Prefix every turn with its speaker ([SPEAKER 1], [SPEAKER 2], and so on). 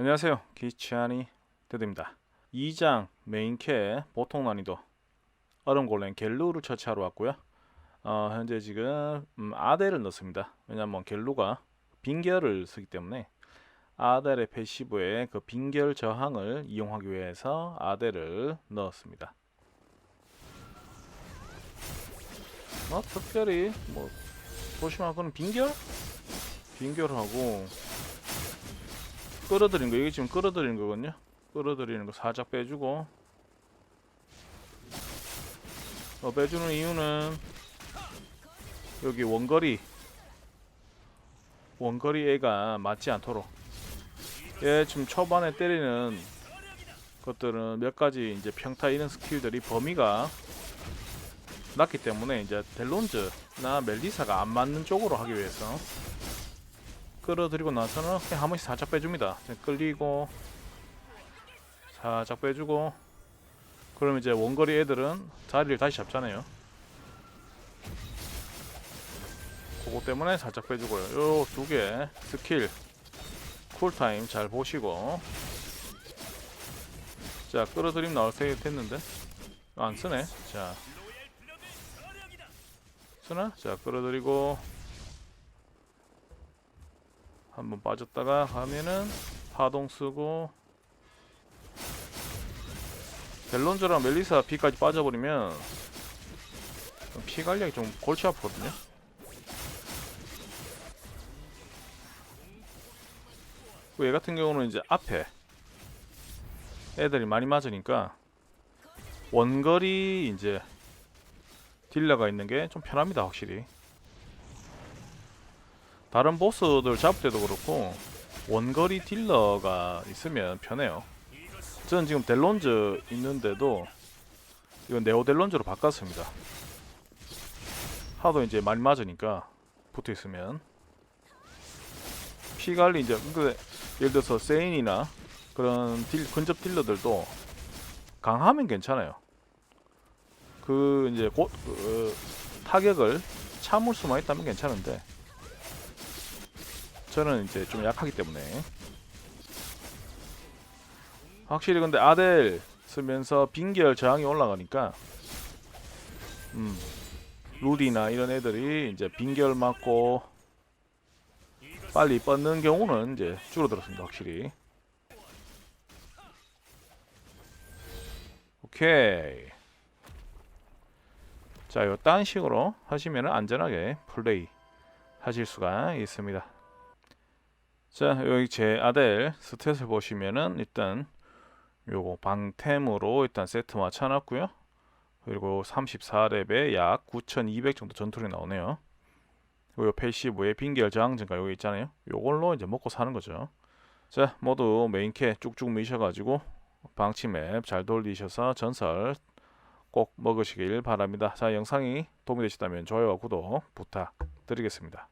[SPEAKER 1] 안녕하세요. 기치아니 데드입니다. 2장 메인캐 보통 난이도 얼음 골렘 겔루를 처치하러 왔고요. 어, 현재 지금 음, 아델을 넣습니다. 왜냐면 겔루가 빙결을 쓰기 때문에 아델의 패시브에 그 빙결 저항을 이용하기 위해서 아델을 넣었습니다. 뭐 특별히 뭐 보시면 그건 빙결? 빙결하고 끌어들인 거 이게 지금 끌어들이는 거거든요. 끌어들이는 거 살짝 빼주고. 어, 빼주는 이유는 여기 원거리 원거리 애가 맞지 않도록. 얘 지금 초반에 때리는 것들은 몇 가지 이제 평타 이런 스킬들이 범위가 낮기 때문에 이제 델론즈나 멜리사가 안 맞는 쪽으로 하기 위해서 끌어들이고 나서는 그냥 한 번씩 살짝 빼줍니다. 끌리고 살짝 빼주고 그러면 이제 원거리 애들은 자리를 다시 잡잖아요. 그거 때문에 살짝 빼주고요. 요 두 개 스킬 쿨타임 잘 보시고 자 끌어들임 나올 때 됐는데 안 쓰네. 자 쓰나? 자 끌어들이고 한번 빠졌다가 가면은 파동 쓰고 벨론저랑 멜리사 피까지 빠져버리면 피 관리하기 좀 골치 아프거든요. 그얘 같은 경우는 이제 앞에 애들이 많이 맞으니까 원거리 이제 딜러가 있는 게 좀 편합니다 확실히 다른 보스들 잡을 때도 그렇고 원거리 딜러가 있으면 편해요. 저는 지금 델론즈 있는데도 이건 네오 델론즈로 바꿨습니다. 하도 이제 많이 맞으니까 붙어 있으면 피 관리 이제 근데 예를 들어서 세인이나 그런 딜 근접 딜러들도 강하면 괜찮아요. 그 이제 곧 그, 타격을 참을 수만 있다면 괜찮은데 저는 이제 좀 약하기 때문에. 확실히 근데 아델 쓰면서 빙결 저항이 올라가니까 음 루디나 이런 애들이 이제 빙결 맞고 빨리 뻗는 경우는 이제 줄어들었습니다 확실히. 오케이. 자 요딴 식으로 하시면 안전하게 플레이 하실 수가 있습니다 자 여기 제 아델 스탯을 보시면은 일단 요거 방템으로 일단 세트 맞춰놨고요. 그리고 34렙에 약 9200 정도 전투력이 나오네요. 그리고 패시브에 빙결 저항 증가 여기 있잖아요. 요걸로 이제 먹고 사는 거죠. 자 모두 메인캐 쭉쭉 미셔가지고 방치맵 잘 돌리셔서 전설 꼭 먹으시길 바랍니다. 자 영상이 도움이 되셨다면 좋아요와 구독 부탁드리겠습니다